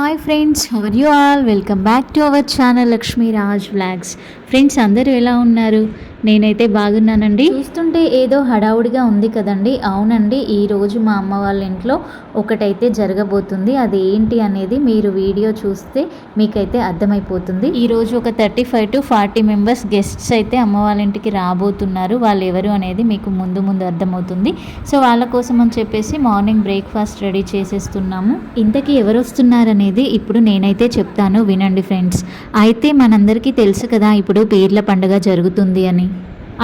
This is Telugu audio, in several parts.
Hi friends how're you all welcome back to our channel Lakshmi Raj vlogs friends అందరూ ఎలా ఉన్నారు? నేనైతే బాగున్నానండి. చూస్తుంటే ఏదో హడావుడిగా ఉంది కదండి. అవునండి ఈ రోజు మా అమ్మ వాళ్ళ ఇంట్లో ఒకటైతే జరగబోతుంది. అది ఏంటి అనేది మీరు వీడియో చూస్తే మీకైతే అర్థమైపోతుంది. ఈ రోజు ఒక thirty five to forty members guests అయితే అమ్మ వాళ్ళ ఇంటికి రాబోతున్నారు. వాళ్ళు ఎవరు అనేది మీకు ముందు ముందు అర్థమవుతుంది. సో వాళ్ళ కోసం అని చెప్పేసి మార్నింగ్ బ్రేక్ఫాస్ట్ రెడీ చేసేస్తున్నాము. ఇంతకీ ఎవరు వస్తున్నారనేది ఇప్పుడు నేనైతే చెప్తాను. వినండి ఫ్రెండ్స్. అయితే మనందరికీ తెలుసు కదా ఇప్పుడు పీర్ల పండుగ జరుగుతుంది అని.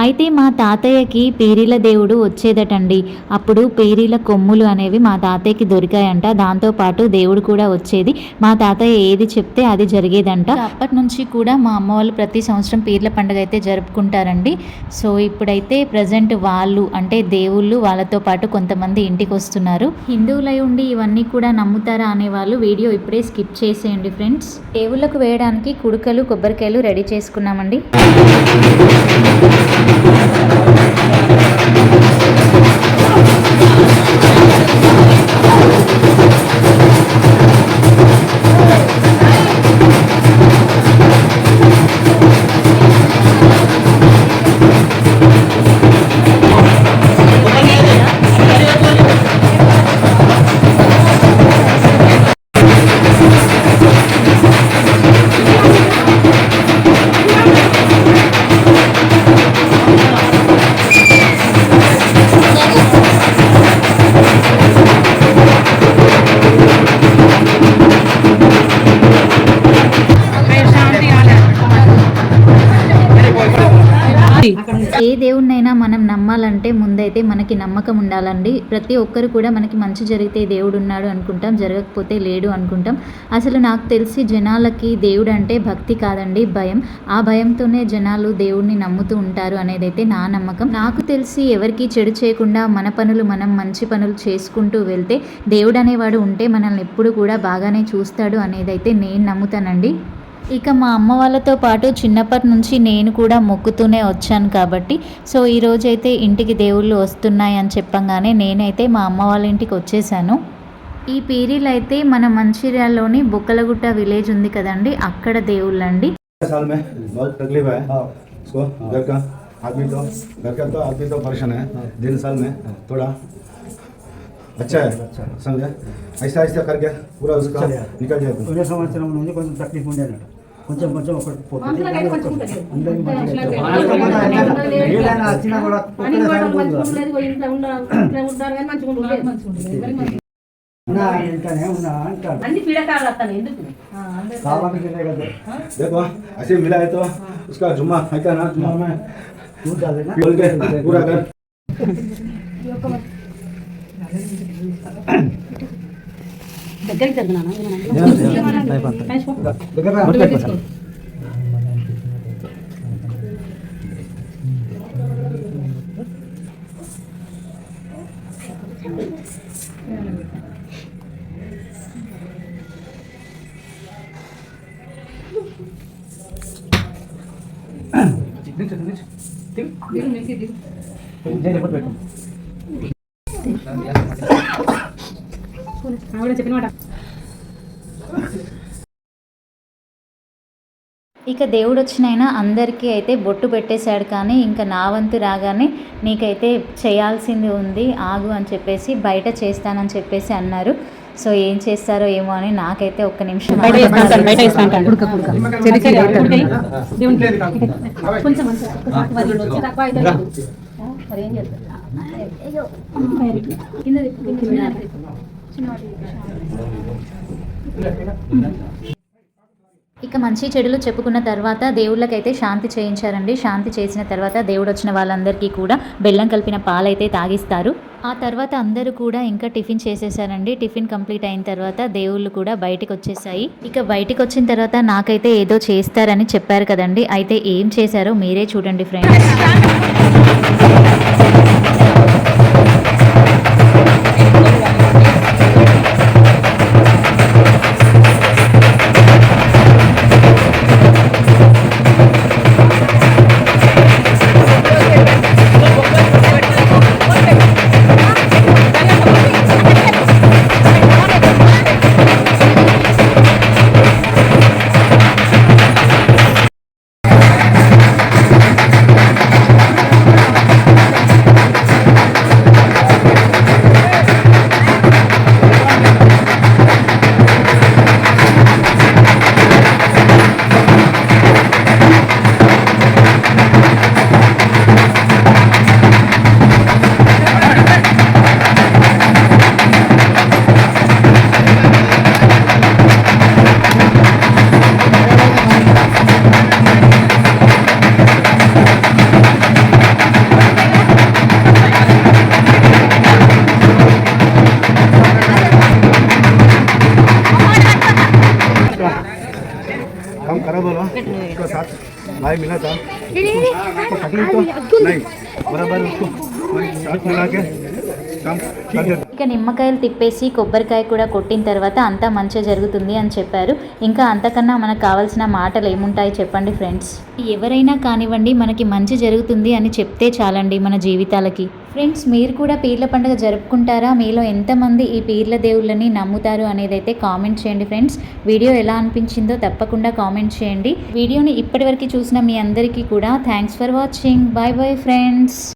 అయితే మా తాతయ్యకి పీరీల దేవుడు వచ్చేదటండి. అప్పుడు పీరీల కొమ్ములు అనేవి మా తాతయ్యకి దొరికాయంట. దాంతోపాటు దేవుడు కూడా వచ్చేది. మా తాతయ్య ఏది చెప్తే అది జరిగేదంట. అప్పటి నుంచి కూడా మా అమ్మ వాళ్ళు ప్రతి సంవత్సరం పీర్ల పండుగ అయితే జరుపుకుంటారండి. సో ఇప్పుడైతే ప్రజెంట్ వాళ్ళు అంటే దేవుళ్ళు వాళ్ళతో పాటు కొంతమంది ఇంటికి వస్తున్నారు. హిందువులై ఉండి ఇవన్నీ కూడా నమ్ముతారా అనే వాళ్ళు వీడియో ఇప్పుడే స్కిప్ చేసేయండి ఫ్రెండ్స్. దేవుళ్ళకు వేయడానికి కుడుకలు కొబ్బరికాయలు రెడీ చేసుకున్నామండి. Thank you. ఏ దేవుణ్ణైనా మనం నమ్మాలంటే ముందైతే మనకి నమ్మకం ఉండాలండి. ప్రతి ఒక్కరు కూడా మనకి మంచి జరిగితే దేవుడు ఉన్నాడు అనుకుంటాం జరగకపోతే లేడు అనుకుంటాం. అసలు నాకు తెలిసి జనాలకి దేవుడు అంటే భక్తి కాదండి భయం. ఆ భయంతోనే జనాలు దేవుడిని నమ్ముతూ ఉంటారు అనేదైతే నా నమ్మకం. నాకు తెలిసి ఎవరికి చెడు చేయకుండా మన పనులు మనం మంచి పనులు చేసుకుంటూ వెళ్తే దేవుడు అనేవాడు ఉంటే మనల్ని ఎప్పుడు కూడా బాగానే చూస్తాడు అనేదైతే నేను నమ్ముతానండి. ఇక మా అమ్మ వాళ్ళతో పాటు చిన్నప్పటి నుంచి నేను కూడా మొక్కుతూనే వచ్చాను కాబట్టి సో ఈ రోజైతే ఇంటికి దేవుళ్ళు వస్తున్నాయి అని చెప్పంగానే నేనైతే మా అమ్మ వాళ్ళ ఇంటికి వచ్చేసాను ఈ పీరీలు అయితే మన మంచిర్యాలలోని బొక్కలగుట్ట విలేజ్ ఉంది కదండి అక్కడ దేవుళ్ళండి साल में बहुत तकलीफ है उसको घर का आदमी तो घर का तो आदमी तो परेशान है दिन साल में थोड़ा अच्छा है समझे ऐसा ऐसा करके पूरा उसका निकल जाए పోయిన సంవత్సరం నుండి కొంచెం తక్లీఫ్ ఉండేనట కొంచెం కొంచెం ఒకటి పోతుంది. మనుషులకైతే మంచిగా ఉంటుంది. అందరికీ మంచిగా మనుషులకైతే అవుతుంది. మంచిగా వాళ్ళకి ఉంటుంది. ఏదైనా వచ్చినా కూడా అని ఒక్కసారి కూడా మంచిగా పోతుంది. ఉండలేదు, ఇంట్లో ఉండ- ఇంట్లో ఉంటారు కానీ మంచిగా ఉండలేదు. ఉన్నా ఇంట్లోనే ఉన్నా అంటాడు అన్ని పీడకాలు వస్తాను ఎందుకు ఆ, అందరూ కావాలని తినే కదా देखो ऐसे मिला है तो उसका जुम्मा है क्या ना जुम्मा में చూడాలినా? बोल के पूरा कर దగ్గరికి జరుగునాను దగ్గర రా. కొంచెం ఎప్పుడు పెట్టు. చెప్పిన మాట. ఇక దేవుడు వచ్చినైనా అందరికీ అయితే బొట్టు పెట్టేశాడు కానీ ఇంకా నా వంతు రాగానే నీకైతే చేయాల్సింది ఉంది ఆగు అని చెప్పేసి బయట చేస్తానని చెప్పేసి అన్నారు. సో ఏం చేస్తారో ఏమో అని నాకైతే ఒక్క నిమిషం. కింద. ఇక మంచి చెడులు చెప్పుకున్న తర్వాత దేవుళ్ళకైతే శాంతి చేయించారండి. శాంతి చేసిన తర్వాత దేవుడు వచ్చిన వాళ్ళందరికీ కూడా బెల్లం కలిపిన పాలైతే తాగిస్తారు. ఆ తర్వాత అందరూ కూడా ఇంకా టిఫిన్ చేసేసారండి. టిఫిన్ కంప్లీట్ అయిన తర్వాత దేవుళ్ళు కూడా బయటకు వచ్చేసాయి ఇక బయటికి వచ్చిన తర్వాత నాకైతే ఏదో చేస్తారని చెప్పారు కదండి. అయితే ఏం చేశారో మీరే చూడండి ఫ్రెండ్స్. काम खराब बोलो उसके साथ भाई मिला था। उसको तकलीफ़ तो नहीं बराबर उसको साथ मिला के काम कर ఇక నిమ్మకాయలు తిప్పేసి కొబ్బరికాయ కూడా కొట్టిన తర్వాత అంతా మంచిగా జరుగుతుంది అని చెప్పారు. ఇంకా అంతకన్నా మనకు కావాల్సిన మాటలు ఏముంటాయి చెప్పండి ఫ్రెండ్స్. ఎవరైనా కానివ్వండి మనకి మంచి జరుగుతుంది అని చెప్తే చాలండి మన జీవితాలకి. ఫ్రెండ్స్ మీరు కూడా పీర్ల పండుగ జరుపుకుంటారా? మీలో ఎంతమంది ఈ పీర్ల దేవుళ్ళని నమ్ముతారు అనేది అయితే కామెంట్ చేయండి ఫ్రెండ్స్. వీడియో ఎలా అనిపించిందో తప్పకుండా కామెంట్ చేయండి. వీడియోని ఇప్పటివరకు చూసిన మీ అందరికీ కూడా thanks for watching. Bye bye friends.